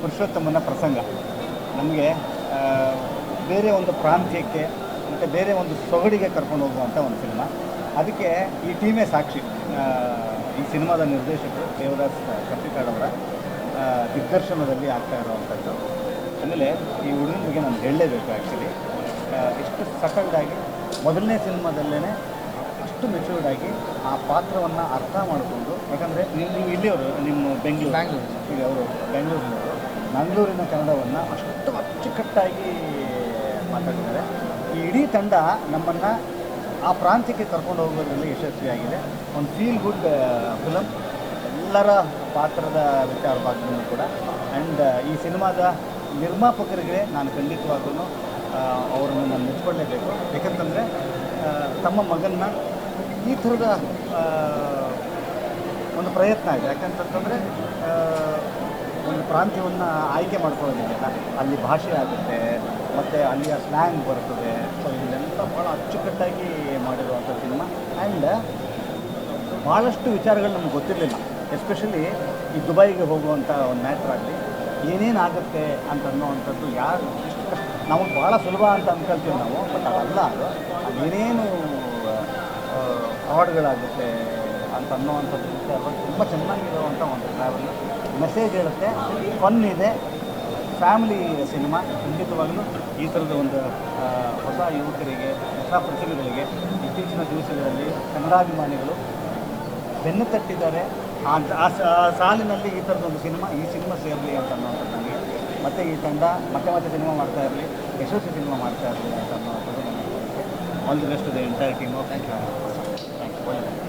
ಪುರುಷೋತ್ತಮನ ಪ್ರಸಂಗ. ನಮಗೆ ಬೇರೆ ಒಂದು ಪ್ರಾಂತ್ಯಕ್ಕೆ ಮತ್ತು ಬೇರೆ ಒಂದು ಸೊಗಡಿಗೆ ಕರ್ಕೊಂಡು ಹೋಗುವಂಥ ಒಂದು ಸಿನಿಮಾ. ಅದಕ್ಕೆ ಈ ಟೀಮೇ ಸಾಕ್ಷಿ. ಈ ಸಿನಿಮಾದ ನಿರ್ದೇಶಕರು ದೇವದಾಸ್ ಆ, ದಿಗ್ದರ್ಶನದಲ್ಲಿ ಆಗ್ತಾ ಇರುವಂಥದ್ದು ಆಮೇಲೆ ಈ ಹುಡುಗನ ಬಗ್ಗೆ ನಾನು ಹೇಳಲೇಬೇಕು ಆ್ಯಕ್ಚುಲಿ ಎಷ್ಟು ಸಕಲ್ಡಾಗಿ ಮೊದಲನೇ ಸಿನಿಮಾದಲ್ಲೇ ಅಷ್ಟು ಮೆಚೂರ್ಡ್ ಆಗಿ ಆ ಪಾತ್ರವನ್ನು ಅರ್ಥ ಮಾಡಿಕೊಂಡು ಯಾಕಂದರೆ ನೀವು ನೀವು ಇಲ್ಲಿಯವರು ನಿಮ್ಮ ಬೆಂಗ್ಳೂರು. ಬ್ಯಾಂಗ್ಳೂರು. ಈಗ ಅವರು ಬೆಂಗಳೂರಿನವರು. ಮಂಗಳೂರಿನ ಕನ್ನಡವನ್ನು ಅಷ್ಟು ಅಚ್ಚುಕಟ್ಟಾಗಿ ಮಾತಾಡಿದ್ದಾರೆ. ಈ ಇಡೀ ತಂಡ ನಮ್ಮನ್ನು ಆ ಪ್ರಾಂತ್ಯಕ್ಕೆ ಕರ್ಕೊಂಡು ಹೋಗೋದ್ರಲ್ಲಿ ಯಶಸ್ವಿಯಾಗಿದೆ. ಒಂದು ಫೀಲ್ ಗುಡ್ ಫಿಲಮ್ ಎಲ್ಲರ ಪಾತ್ರದ ವಿಚಾರವಾಗ್ಲೂ ಕೂಡ. ಆ್ಯಂಡ್ ಈ ಸಿನಿಮಾದ ನಿರ್ಮಾಪಕರಿಗೆ ನಾನು ಖಂಡಿತವಾಗೂ ಅವರನ್ನು ನಾನು ಮೆಚ್ಕೊಳ್ಳೇಬೇಕು. ಯಾಕಂತಂದರೆ ತಮ್ಮ ಮಗನ್ನ ಈ ಥರದ ಒಂದು ಪ್ರಯತ್ನ ಇದೆ. ಯಾಕಂತಂತಂದರೆ ಪ್ರಾಂತ್ಯವನ್ನು ಆಯ್ಕೆ ಮಾಡ್ಕೊಳ್ಳೋದಿದೆಯಲ್ಲ ಅಲ್ಲಿ ಭಾಷೆ ಆಗುತ್ತೆ, ಮತ್ತು ಅಲ್ಲಿಯ ಸ್ಲ್ಯಾಂಗ್ ಬರ್ತದೆ. ಸೊ ಇದೆಲ್ಲ ಭಾಳ ಅಚ್ಚುಕಟ್ಟಾಗಿ ಮಾಡಿರುವಂಥ ಸಿನಿಮಾ. ಆ್ಯಂಡ್ ಭಾಳಷ್ಟು ವಿಚಾರಗಳು ನಮ್ಗೆ ಗೊತ್ತಿರಲಿಲ್ಲ. ಎಸ್ಪೆಷಲಿ ಈ ದುಬೈಗೆ ಹೋಗುವಂಥ ಒಂದು ಮ್ಯಾಟ್ರ್ ಆಗಲಿ ಏನೇನಾಗುತ್ತೆ ಅಂತ ಅನ್ನೋವಂಥದ್ದು ಯಾರು ನಮಗೆ ಭಾಳ ಸುಲಭ ಅಂತ ಅಂದ್ಕೊಳ್ತೀವಿ ನಾವು ಬಟ್ ಅದಲ್ಲ. ಅದು ಅದೇನೇನು ಫ್ರಾಡ್ಗಳಾಗುತ್ತೆ ಅಂತ ಅನ್ನೋವಂಥದ್ದು ತುಂಬ ಚೆನ್ನಾಗಿರುವಂಥ ಒಂದು ಟ್ರಾವೆಲ್ ಮೆಸೇಜ್ ಹೇಳುತ್ತೆ ಫನ್ ಇದೆ ಫ್ಯಾಮಿಲಿ ಸಿನಿಮಾ ಖಂಡಿತವಾಗಲೂ ಈ ಥರದ ಒಂದು ಹೊಸ ಯುವಕರಿಗೆ ಹೊಸ ಪ್ರತಿಭೆಗಳಿಗೆ ಇತ್ತೀಚಿನ ದಿವಸಗಳಲ್ಲಿ ಕನ್ನಡಾಭಿಮಾನಿಗಳು ಬೆನ್ನು ತಟ್ಟಿದ್ದಾರೆ. ಆ ಸಾಲಿನಲ್ಲಿ ಈ ಥರದ ಒಂದು ಸಿನಿಮಾ ಈ ಸಿನಿಮಾ ಸೇರಲಿ ಅಂತ ಅನ್ನೋದು ನನಗೆ ಮತ್ತು ಈ ತಂಡ ಮತ್ತೆ ಮತ್ತೆ ಸಿನಿಮಾ ಮಾಡ್ತಾ ಇರಲಿ ಯಶಸ್ವಿ ಸಿನಿಮಾ ಮಾಡ್ತಾ ಇರಲಿ ಅಂತ ಅನ್ನೋದು ನನಗೆ all the best the entire team thank you thank you ಒಳ್ಳೆಯದು